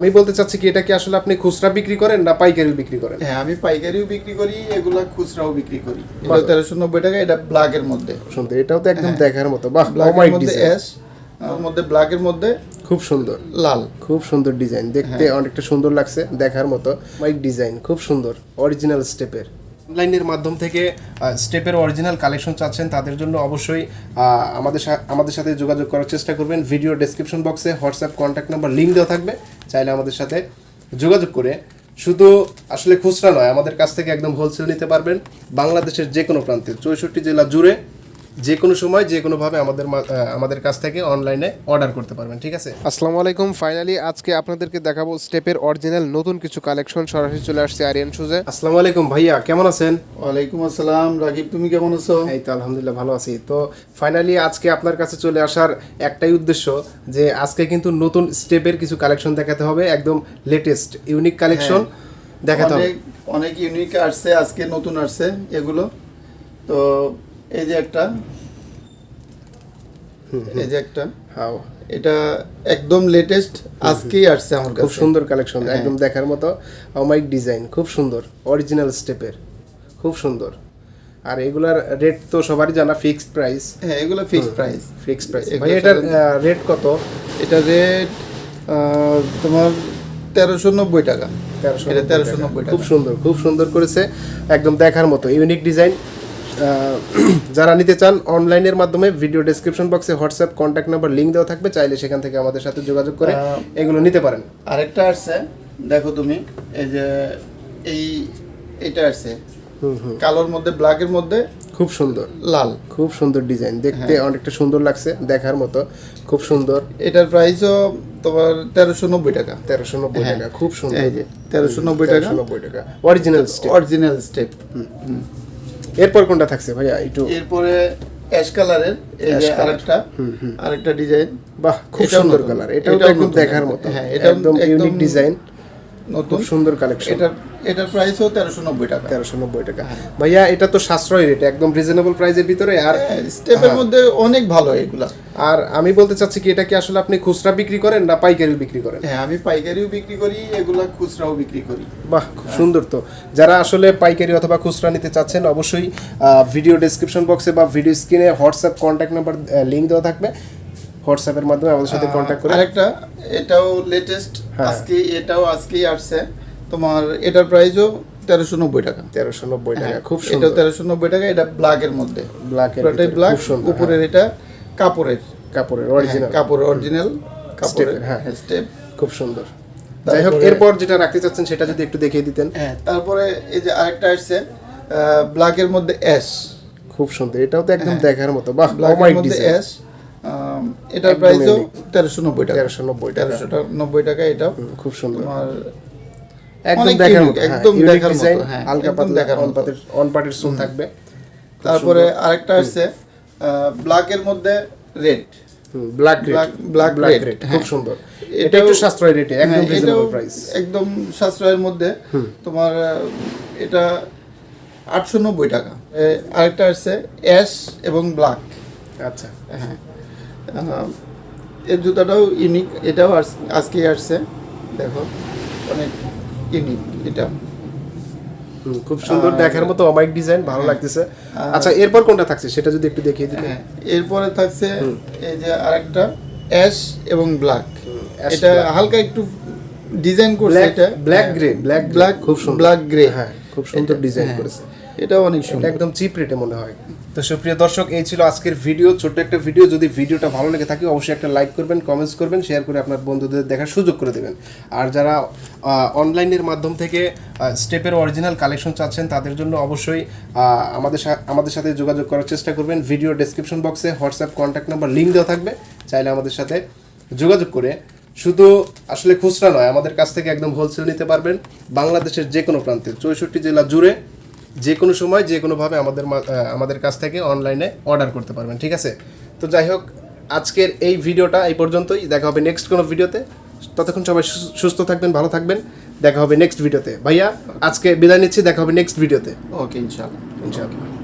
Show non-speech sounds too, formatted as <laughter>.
আমি বলতে চাচ্ছি কি এটা কি আসলে আপনি খুচরা বিক্রি করেন না পাইকারিও বিক্রি করেন? হ্যাঁ আমি পাইকারিও বিক্রি করি এগুলা খুচরাও বিক্রি করি। এটা তেরোশো নব্বই টাকা এটা ব্ল্যাকের মধ্যে। সুন্দর এটাও তো একদম দেখার মতো। বাহ ব্ল্যাকের অমাইক মধ্যে এস ওর মধ্যে ব্ল্যাকের মধ্যে খুব সুন্দর। লাল। খুব সুন্দর ডিজাইন দেখতে হ্যাঁ। অনেকটা সুন্দর লাগছে দেখার মতো। মাইক ডিজাইন খুব সুন্দর অরিজিনাল স্টেপের অনলাইনের মাধ্যম থেকে স্টেপের অরিজিনাল কালেকশন চাচ্ছেন, তাদের জন্য অবশ্যই আমাদের আমাদের সাথে যোগাযোগ করার চেষ্টা করবেন। ভিডিও ডেসক্রিপশন বক্সে হোয়াটসঅ্যাপ কন্ট্যাক্ট নাম্বার লিঙ্ক দেওয়া থাকবে। চাইলে আমাদের সাথে যোগাযোগ করে শুধু আসলে খুচরা নয়, আমাদের কাছ থেকে একদম হোলসেল নিতে পারবেন। বাংলাদেশের যে কোনো প্রান্তে, চৌষট্টি জেলা জুড়ে যে কোনো সময় যে কোনোভাবে আমাদের মা- আমাদের কাছ থেকে অনলাইনে অর্ডার করতে পারবেন ঠিক আছে? আসসালামু আলাইকুম। ফাইনালি আজকে আপনাদেরকে দেখাবো স্টেপের অরিজিনাল নতুন কিছু কালেকশন সরাসরি চলে আসছে আরিয়ান শুজে আসসালামু আলাইকুম ভাইয়া কেমন আছেন? ওয়ালাইকুম আসসালাম রাকিব তুমি কেমন আছো? এই তো আলহামদুলিল্লাহ ভালো আছি। তো ফাইনালি আজকে আপনার কাছে চলে আসার একটাই উদ্দেশ্য যে আজকে কিন্তু নতুন স্টেপের কিছু কালেকশন দেখাতে হবে একদম লেটেস্ট ইউনিক কালেকশন দেখাতে হবে। অনেক অনেক ইউনিক আসছে আজকে নতুন আসছে এগুলো। তো এই যে একটা এই যে একটা হাও এটা একদম লেটেস্ট আজকেই আসছে আমার খুব সুন্দর কালেকশন একদম দেখার মতো অমাইক ডিজাইন খুব সুন্দর অরিজিনাল স্টেপের খুব সুন্দর। আর এগুলার রেট তো সবারই জানা ফিক্সড প্রাইস হ্যাঁ এগুলো ফিক্সড প্রাইস ফিক্সড প্রাইস ভাই এটার রেট কত? এটা রেট তোমার তেরোশো নব্বই টাকা। তেরোশো এটা তেরোশো নব্বই খুব সুন্দর খুব সুন্দর করেছে একদম দেখার মতো ইউনিক ডিজাইন <clears throat> যারা নিতে চান অনলাইনের মাধ্যমে ভিডিও ডেসক্রিপশন বক্সে হোয়াটসঅ্যাপ কন্ট্যাক্ট নাম্বার লিঙ্ক দেওয়া থাকবে চাইলে সেখান থেকে আমাদের সাথে যোগাযোগ করে এগুলো নিতে পারেন। আরেকটা আসছে দেখো তুমি এই যে এই এটা আসছে হুম হুম। কালোর মধ্যে ব্ল্যাকের মধ্যে খুব সুন্দর। লাল। খুব সুন্দর ডিজাইন দেখতে হ্যাঁ। অনেকটা সুন্দর লাগছে দেখার মতো খুব সুন্দর। এটার প্রাইসও তোমার তেরোশো নব্বই টাকা। তেরোশো নব্বই হ্যাঁ। টাকা খুব সুন্দর। এই যে তেরোশো নব্বই টাকা। নব্বই টাকা। অরিজিনাল স্টেপ অরিজিনাল স্টেপ এরপর কোনটা থাকছে ভাইয়া? একটু এরপরে অ্যাশ কালারের এই যে। আরেকটা আরেকটা ডিজাইন বাহ খুব সুন্দর কালার এটাও একদম দেখার মতো। হ্যাঁ, এটা একদম ইউনিক ডিজাইন নতুন। সুন্দর কালেকশন এটা এটার প্রাইসও তেরোশো নব্বই টাকা। তেরোশো নব্বই টাকা। ভাইয়া এটা তো সাশ্রয় রেট একদম রিজনেবল প্রাইসের ভিতরে আর স্টেপের হ্যাঁ। মধ্যে অনেক ভালো এগুলা। আর আমি বলতে চাচ্ছি কি এটা কি আসলে আপনি খুচরা বিক্রি করেন না পাইকারি বিক্রি করেন? হ্যাঁ আমি পাইকারিও বিক্রি করি এগুলা খুচরাও বিক্রি করি। বাহ খুব সুন্দর তো। যারা আসলে পাইকারি অথবা খুচরা নিতে চাচ্ছেন অবশ্যই ভিডিও ডেসক্রিপশন বক্সে বা ভিডিও স্ক্রিনে হোয়াটসঅ্যাপ কন্ট্যাক্ট নাম্বার লিঙ্ক দেওয়া থাকবে। হোয়াটসঅ্যাপের মাধ্যমে আমাদের সাথে কন্ট্যাক্ট করে আরেকটা এটাও লেটেস্ট হ্যাঁ। আজকে এটাও আজকেই আসছে। তোমার এটার প্রাইসও তেরোশো নব্বই টাকা। তেরোশো নব্বই টাকা হ্যাঁ, খুব এটাও তেরোশো নব্বই টাকা এটা ব্ল্যাকের মধ্যে। ব্ল্যাক খুব উপরের এটা। কাপড়ের কাপড়ের হ্যাঁ, অরিজিনাল কাপড় অরিজিনাল কাপড়ের হ্যাঁ। হ্যাঁ স্টেপ খুব সুন্দর। যাই হোক এরপর যেটা রাখতে চাচ্ছেন সেটা যদি একটু দেখিয়ে দিতেন। হ্যাঁ। তারপরে এই যে আরেকটা আসছে ব্ল্যাকের মধ্যে অ্যাশ খুব সুন্দর। এটাও তো একদম দেখার মতো। বাহ ব্ল্যাকের মধ্যে অ্যাশ এটার প্রাইসও। তেরোশো নব্বই টাকা। তেরোশো নব্বই টাকা। তেরোশো নব্বই টাকা এটাও। খুব সুন্দর। আর একদম দেখার মতো। হ্যাঁ, একদম দেখার মতো, হ্যাঁ, হালকা পাতলা দেখার অন। পাতের অন পাটের সোল থাকবে। তারপরে আরেকটা আসছে ব্ল্যাকের মধ্যে red black red black red, red খুব হ্যাঁ। সুন্দর। এটা এটাও- একটু সাশ্রয় রেটে একদম হ্যাঁ, রিজনেবল প্রাইস একদম সাশ্রয়ের মধ্যে। তোমার এটা আটশো নব্বই টাকা। আরেকটা অ্যাশ এবং ব্ল্যাক আচ্ছা। হ্যাঁ। এর জুতাটাও ইউনিক এটাও আজ- আজকেই আসছে। দেখো অনেক ইউনিক এটা। খুব সুন্দর দেখার মতো অমাইক ডিজাইন ভালো লাগতেছে। আচ্ছা এরপর কোনটা থাকছে? সেটা যদি একটু দেখিয়ে দিতেন। হ্যাঁ এরপরে থাকছে এই যে আরেকটা অ্যাশ এবং ব্ল্যাক এটা হালকা একটু ডিজাইন করছে এটা। ব্ল্যাক গ্রে ব্ল্যাক ব্ল্যাক খুব সুন্দর। ব্ল্যাক গ্রে হ্যাঁ খুব সুন্দর ডিজাইন হ্যাঁ। করেছে। এটা অনেক সুন্দর। একদম চিপ রেটে মনে হয়। তো সুপ্রিয় দর্শক, এই ছিল আজকের ভিডিও ছোট্ট একটা ভিডিও যদি ভিডিওটা ভালো লেগে থাকে, অবশ্যই একটা লাইক করবেন কমেন্টস করবেন শেয়ার করে আপনার বন্ধুদের দেখার সুযোগ করে দেবেন। আর যারা অনলাইনের মাধ্যম থেকে স্টেপের অরিজিনাল কালেকশন চাচ্ছেন, তাদের জন্য অবশ্যই আমাদের আমাদের সাথে যোগাযোগ করার চেষ্টা করবেন। ভিডিও ডেসক্রিপশন বক্সে হোয়াটসঅ্যাপ কন্ট্যাক্ট নাম্বার লিঙ্ক দেওয়া থাকবে। চাইলে আমাদের সাথে যোগাযোগ করে, শুধু আসলে খুচরা নয়, আমাদের কাছ থেকে একদম হোলসেল নিতে পারবেন। বাংলাদেশের যে কোনো প্রান্তে, চৌষট্টি জেলা জুড়ে যে কোনো সময় যে কোনোভাবে আমাদের আমাদের কাছ থেকে অনলাইনে অর্ডার করতে পারবেন ঠিক আছে? তো যাই হোক আজকের এই ভিডিওটা এই পর্যন্তই। দেখা হবে নেক্সট কোনো ভিডিওতে। ততক্ষণ সবাই সুস্থ থাকবেন ভালো থাকবেন। দেখা হবে নেক্সট ভিডিওতে। ভাইয়া আজকে বিদায় নিচ্ছি। দেখা হবে নেক্সট ভিডিওতে। ওকে ইনশাআল্লাহ। ইনশাআল্লাহ।